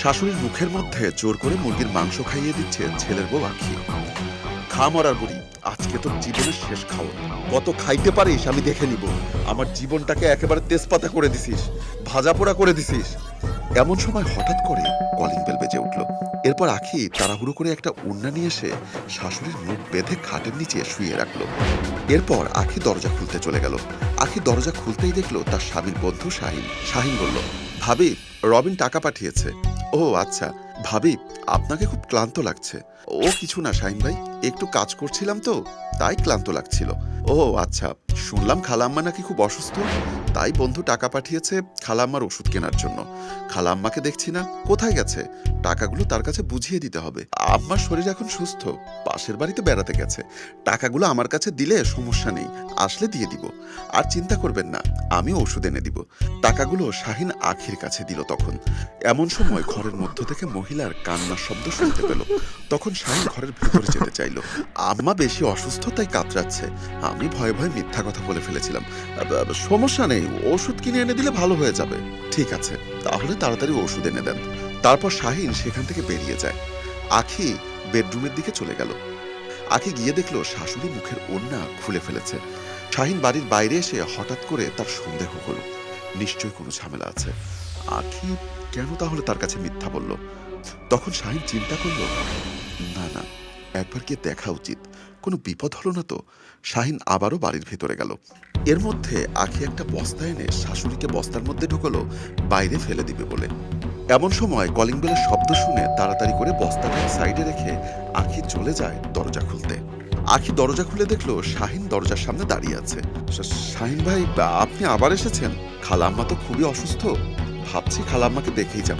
শাশুড়ির মুখের মধ্যে জোর করে মুরগির মাংস খাইয়ে দিচ্ছে ছেলের বউ আখি। খা মরার বুড়ি, আজকে তোর জীবনের শেষ খাওয়া। কত খাইতে পারিস আমি দেখে নিব। আমার জীবনটাকে একেবারে তেজপাতা করে দিছিস, ভাজা পোড়া করে দিছিস। এমন সময় হঠাৎ করে কলিং বেল বেজে উঠল। এরপর আখি তাড়াহুড়ো করে একটা উন্না নিয়ে এসে শাশুড়ির মুখ বেঁধে খাটের নিচে শুয়ে রাখল। এরপর আখি দরজা খুলতে চলে গেল। আখি দরজা খুলতেই দেখল তার স্বামীর বন্ধু শাহিন। শাহিন বলল, ভাবি, রবিন টাকা পাঠিয়েছে। ও আচ্ছা ভাবি আপনাকে খুব ক্লান্ত লাগছে। ও কিছু না, শাহিন ভাই। একটু কাজ করছিলাম তো, তাই ক্লান্ত লাগছিল। ও আচ্ছা শুনলাম খালাম্মা নাকি খুব অসুস্থ। তাই বন্ধু টাকা পাঠিয়েছে খালাম্মার ওষুধ কেনার জন্য। খালাম্মাকে দেখছি না, কোথায় গেছে? টাকাগুলো তার কাছে বুঝিয়ে দিতে হবে। আম্মার শরীর এখন সুস্থ, পাশের বাড়িতে বেড়াতে গেছে। টাকাগুলো আমার কাছে দিলে সমস্যা নেই, আসলে দিয়ে দিব। আর চিন্তা করবেন না, আমি ওষুধ এনে দিব। টাকাগুলো শাহিন আখির কাছে দিল তখন। এমন সময় ঘরের মধ্য থেকে মহিলার কান্নার শব্দ শুনতে পেল। তখন শাহিন ঘরের ভেতরে যেতে চাইল, আম্মা বেশি অসুস্থ তাই কাতরাচ্ছে। আমি ভয়ে ভয়ে মিথ্যা কথা বলে ফেলেছিলাম। সমস্যা নেই, ওষুধ কিনে এনে দিলে ভালো হয়ে যাবে। ঠিক আছে, তাহলে তাড়াতাড়ি ওষুধ এনে দেন। তারপর শাহিন সেখান থেকে বেরিয়ে যায়। আখি বেডরুমের দিকে চলে গেল। আখি গিয়ে দেখল শাশুড়ি মুখের ওড়না খুলে ফেলেছে। শাহিন বাড়ির বাইরে এসে হঠাৎ করে তার সন্দেহ হলো। নিশ্চয়ই কোনো ঝামেলা আছে। আখি কেন তাহলে তার কাছে মিথ্যা বলল? তখন শাহিন চিন্তা করল, না না, একবার গিয়ে দেখা উচিত। কোনো বিপদ হলো না তো? শাহিন আবারও বাড়ির ভেতরে গেল। এর মধ্যে আখি একটা বস্তা এনে শাশুড়িকে বস্তার মধ্যে ঢুকলো, বাইরে ফেলে দিবে বলে। এমন সময় কলিং বেলের শব্দ শুনে তাড়াতাড়ি করে বস্তাটা সাইডে রেখে আখি চলে যায় দরজা খুলতে। আখি দরজা খুলে দেখল শাহিন দরজার সামনে দাঁড়িয়ে আছে। শাহিন ভাই, আপনি আবার এসেছেন? খালাম্মা তো খুবই অসুস্থ। ভাবছি খালাম্মাকে দেখেই যাব।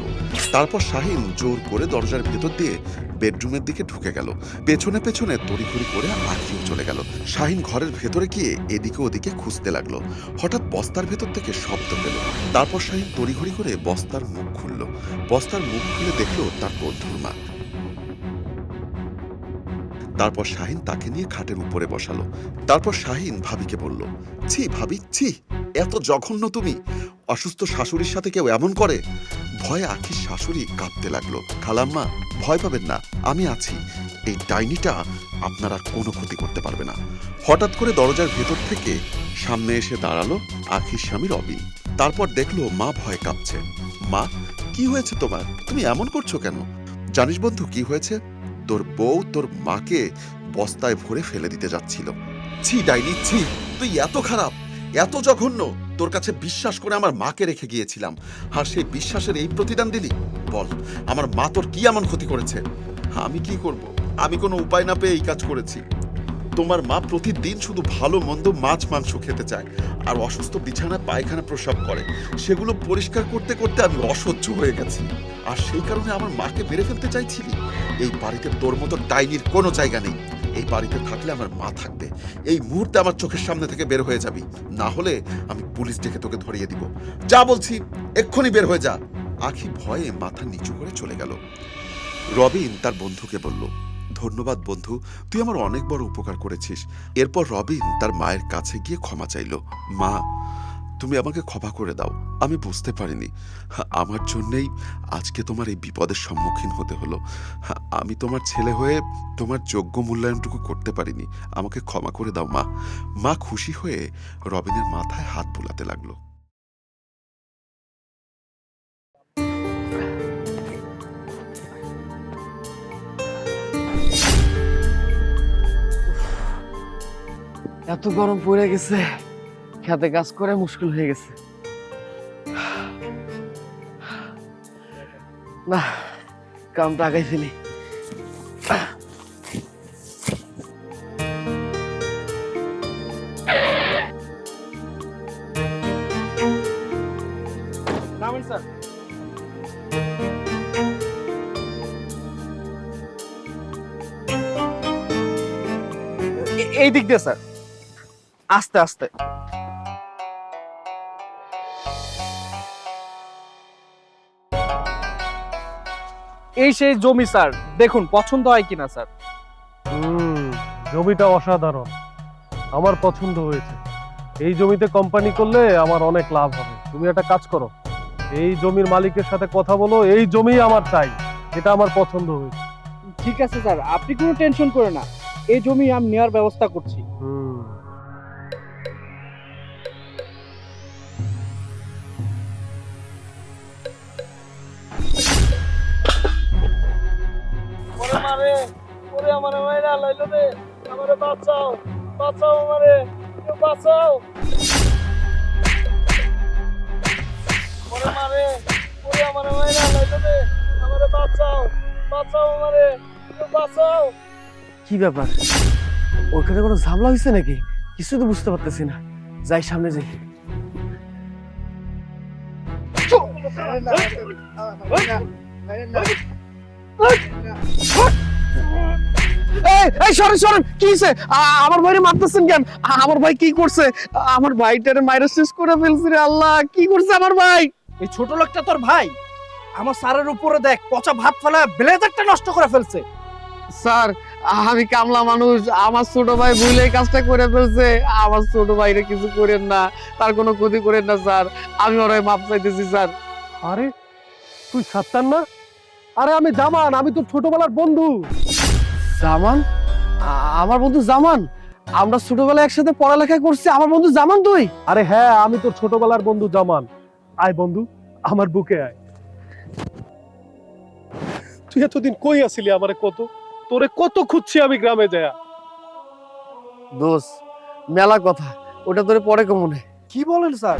তারপর শাহিন জোর করে দরজার ভেতর দিয়ে বেডরুমের দিকে ঢুকে গেল। পেছনে পেছনে তড়িঘড়ি করে আখিও চলে গেল। শাহিন ঘরের ভেতরে গিয়ে এদিকে ওদিকে খুঁজতে লাগল। হঠাৎ বস্তার ভেতর থেকে শব্দ পেল। তারপর শাহিন তড়িঘড়ি করে বস্তার মুখ খুলল। বস্তার মুখ খুলে দেখল তার বন্ধুর মা। তারপর শাহিন তাকে নিয়ে খাটের উপরে বসালো। তারপর শাহিন ভাবিকে বলল, ছি ভাবি, ছি। এত জঘন্য তুমি? অসুস্থ শাশুড়ির সাথে কেউ এমন করে? ভয়ে আখির শাশুড়ি কাঁদতে লাগল। খালাম্মা, ভয় পাবেন না, আমি আছি। এই ডাইনিটা আপনার কোনো ক্ষতি করতে পারবে না। হঠাৎ করে দরজার ভেতর থেকে সামনে এসে দাঁড়াল আখির স্বামী রবিন তারপর দেখল মা ভয় কাঁপছে। মা, কি হয়েছে তোমার? তুমি এমন করছ কেন? জানিস বন্ধু কি হয়েছে? তোর বউ তোর মাকে বস্তায় ভরে ফেলে দিতে যাচ্ছিল। ছি ডাইনি, ছি, তুই এত খারাপ। এত জঘন্য। তোর কাছে বিশ্বাস করে আমার মাকে রেখে গিয়েছিলাম। আর সেই বিশ্বাসের এই প্রতিদান দিলি? বল, আমার মা তোর কি এমন ক্ষতি করেছে? আমি কি করব? আমি কোনো উপায় না পেয়ে এই কাজ করেছি। তোমার মা প্রতিদিন শুধু ভালো, মন্দ মাছ মাংস খেতে চায় আর অসুস্থ বিছানায় পায়খানা প্রসাব করে। সেগুলো পরিষ্কার করতে করতে আমি অসহ্য হয়ে গেছি। আর সেই কারণে আমার মাকে মেরে ফেলতে চাইছিলি? এই বাড়িতে তোর মতো ডাইনির কোনো জায়গা নেই। এই বাড়িতে থাকলে আমার মা থাকবে। এই মুহূর্তে আমার চোখের সামনে থেকে বের হয়ে যাবি। না হলে আমি পুলিশ ডেকে তোকে ধরিয়ে দিব। যা বলছি, এক্ষুনি বের হয়ে যা। আখি ভয়ে মাথা নিচু করে চলে গেল। রবিন তার বন্ধুকে বলল, ধন্যবাদ বন্ধু, তুই আমার অনেক বড় উপকার করেছিস। এরপর রবিন তার মায়ের কাছে গিয়ে ক্ষমা চাইল। মা তুমি আমাকে ক্ষমা করে দাও। আমি বুঝতে পারিনি। আমার জন্যেই আজকে তোমার এই বিপদের সম্মুখীন হতে হলো। আমি তোমার ছেলে হয়ে তোমার যোগ্য মূল্যায়নটুকু করতে পারিনি। আমাকে ক্ষমা করে দাও, মা। মা খুশি হয়ে রবিনের মাথায় হাত বুলাতে লাগল। এত গরম পড়ে গেছে। খেতে কাজ করে মুশকিল হয়ে গেছে। না কামটা আগাই ফেলি। এই দিক দিয়ে স্যার আস্তে আস্তে। এই সেই জমি স্যার। দেখুন পছন্দ হয় কিনা স্যার। হুম জমিটা অসাধারণ। আমার পছন্দ হয়েছে। এই জমিতে কোম্পানি করলে আমার অনেক লাভ হবে। তুমি একটা কাজ করো। এই জমির মালিকের সাথে কথা বলো এই জমি আমার চাই। এটা আমার পছন্দ হয়েছে। ঠিক আছে স্যার। আপনি কোনো টেনশন করে না। এই জমি আমি নেওয়ার ব্যবস্থা করছি। হুম। ওরে মারে ওরে আমার মাইরা লাইলো রে আমারে বাঁচাও বাঁচাও আমারে। কেউ বাঁচাও। ওরে মারে ওরে আমার মাইরা লাইলো রে আমারে বাঁচাও বাঁচাও আমারে। কেউ বাঁচাও। কি ব্যাপার? ওইখানে কোনো ঝামেলা হয়েছে নাকি? কিছু তো বুঝতে পারতেছি না। যাই সামনে যাই। এই এই সরেন সরেন। কি হয়েছে আমার ভাইরে মারতেছেন কেন? আমার ভাই কি করছে? আমার ভাইটারে মাইরা শেষ করে ফেলছে রে আল্লাহ। কি করছে আমার ভাই? এই ছোট লোকটা তোর ভাই? আমার স্যারের উপরে দেখ পচা ভাত ফেলা ব্লেজারটা নষ্ট করে ফেলছে। স্যার আমি কামলা মানুষ। আমার ছোট ভাই ভুলে কাজটা করে ফেলছে। আমার ছোট ভাইরে কিছু করেন না। তার কোনো ক্ষতি করেন না স্যার। আমি ওরাই মাপ চাইতেছি স্যার। আরে তুই সাত্তার না? আরে আমি জামান আমি তোর ছোটবেলার বন্ধু। জামান? আমার বন্ধু জামান। আমরা ছোটবেলায় একসাথে পড়ালেখা করছি আমার বন্ধু জামান তুই? আরে হ্যাঁ আমি তোর ছোটবেলার বন্ধু জামান। আয় বন্ধু আমার বুকে আয়। তুই এতদিন কই আসিলি আমারে কত? তোরে কত খুঁজছি আমি গ্রামে যায়া। দোষ মেলা কথা। ওটা তোরে পরে কমনে। কি বলেন স্যার?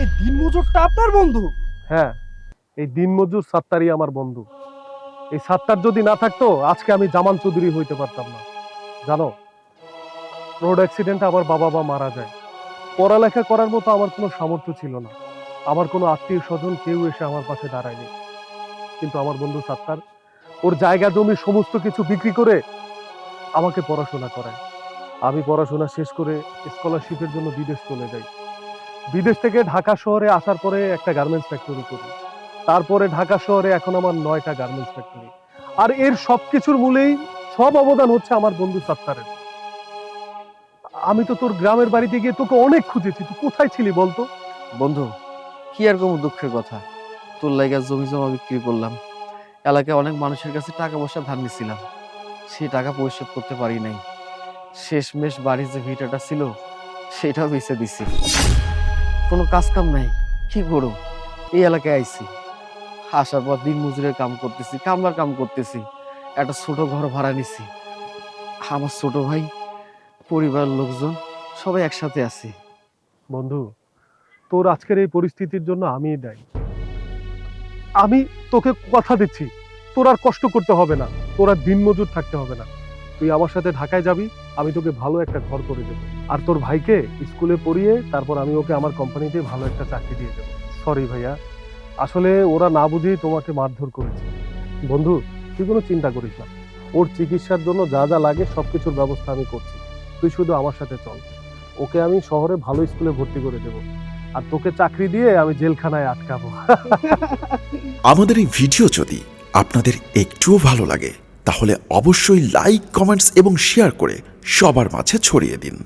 এই দিন দিনমজুরটা আপনার বন্ধু? হ্যাঁ। এই দিনমজুর সাত্তারই আমার বন্ধু। এই সাত্তার যদি না থাকতো, আজকে আমি জামান চৌধুরী হইতে পারতাম না। জানো রোড অ্যাক্সিডেন্টে আমার বাবা মা মারা যায়। পড়ালেখা করার মতো আমার কোনো সামর্থ্য ছিল না। আমার কোনো আত্মীয় স্বজন কেউ এসে আমার পাশে দাঁড়ায়নি। কিন্তু আমার বন্ধু সাত্তার, ওর জায়গা জমি সমস্ত কিছু বিক্রি করে আমাকে পড়াশোনা করায়। আমি পড়াশোনা শেষ করে স্কলারশিপের জন্য বিদেশ চলে যাই। বিদেশ থেকে ঢাকা শহরে আসার পরে একটা গার্মেন্টস ফ্যাক্টরি করি। তারপরে ঢাকা শহরে এখন আমার নয়টা গার্মেন্টস ফ্যাক্টরি আর এর সবকিছুর মূলেই সব অবদান হচ্ছে আমার বন্ধু সাত্তারের। আমি তো তোর গ্রামের বাড়িতে গিয়ে তোকে অনেক খুঁজেছি, তুই কোথায় ছিলি বলতো? বন্ধু, কি আর কোনো দুঃখের কথা? তোর লাইগা জমি জমা বিক্রি করলাম। এলাকায় অনেক মানুষের কাছে টাকা পয়সা ধার নিছিলাম। সেই টাকা পরিশোধ করতে পারি নাই। শেষমেশ বাড়ির যে ভিটাটা ছিল, সেটাও বেঁচে দিছি। কোনো কাজ কাম নাই, কি করো এই এলাকায় আইছি। আসার পর দিন মজুরের কাম করতেছি, কামলার কাম করতেছি। একটা ছোট ঘর ভাড়া নিছি। আমার ছোট ভাই পরিবার লোকজন, সবাই একসাথে আছি। বন্ধু, তোর আজকের এই পরিস্থিতির জন্য আমিই দায়ী। আমি তোকে কথা দিচ্ছি, তোর আর কষ্ট করতে হবে না, তোর আর দিনমজুর থাকতে হবে না। তুই আমার সাথে ঢাকায় যাবি, আমি তোকে ভালো একটা ঘর করে দেবো। আর তোর ভাইকে স্কুলে পড়িয়ে তারপর আমি ওকে আমার কোম্পানিতে ভালো একটা চাকরি দিয়ে দেবো। সরি ভাইয়া। আসলে ওরা না বুঝেই তোমাকে মারধর করেছে। বন্ধু, তুই কোনো চিন্তা করিস না। ওর চিকিৎসার জন্য যা যা লাগে সব কিছুর ব্যবস্থা আমি করছি। তুই শুধু আমার সাথে চল। ওকে আমি শহরে ভালো স্কুলে ভর্তি করে দেবো। আর তোকে চাকরি দিয়ে আমি জেলখানায় আটকাবো। আমাদের এই ভিডিও যদি আপনাদের একটুও ভালো লাগে, তাহলে অবশ্যই লাইক কমেন্টস এবং শেয়ার করে সবার মাঝে ছড়িয়ে দিন।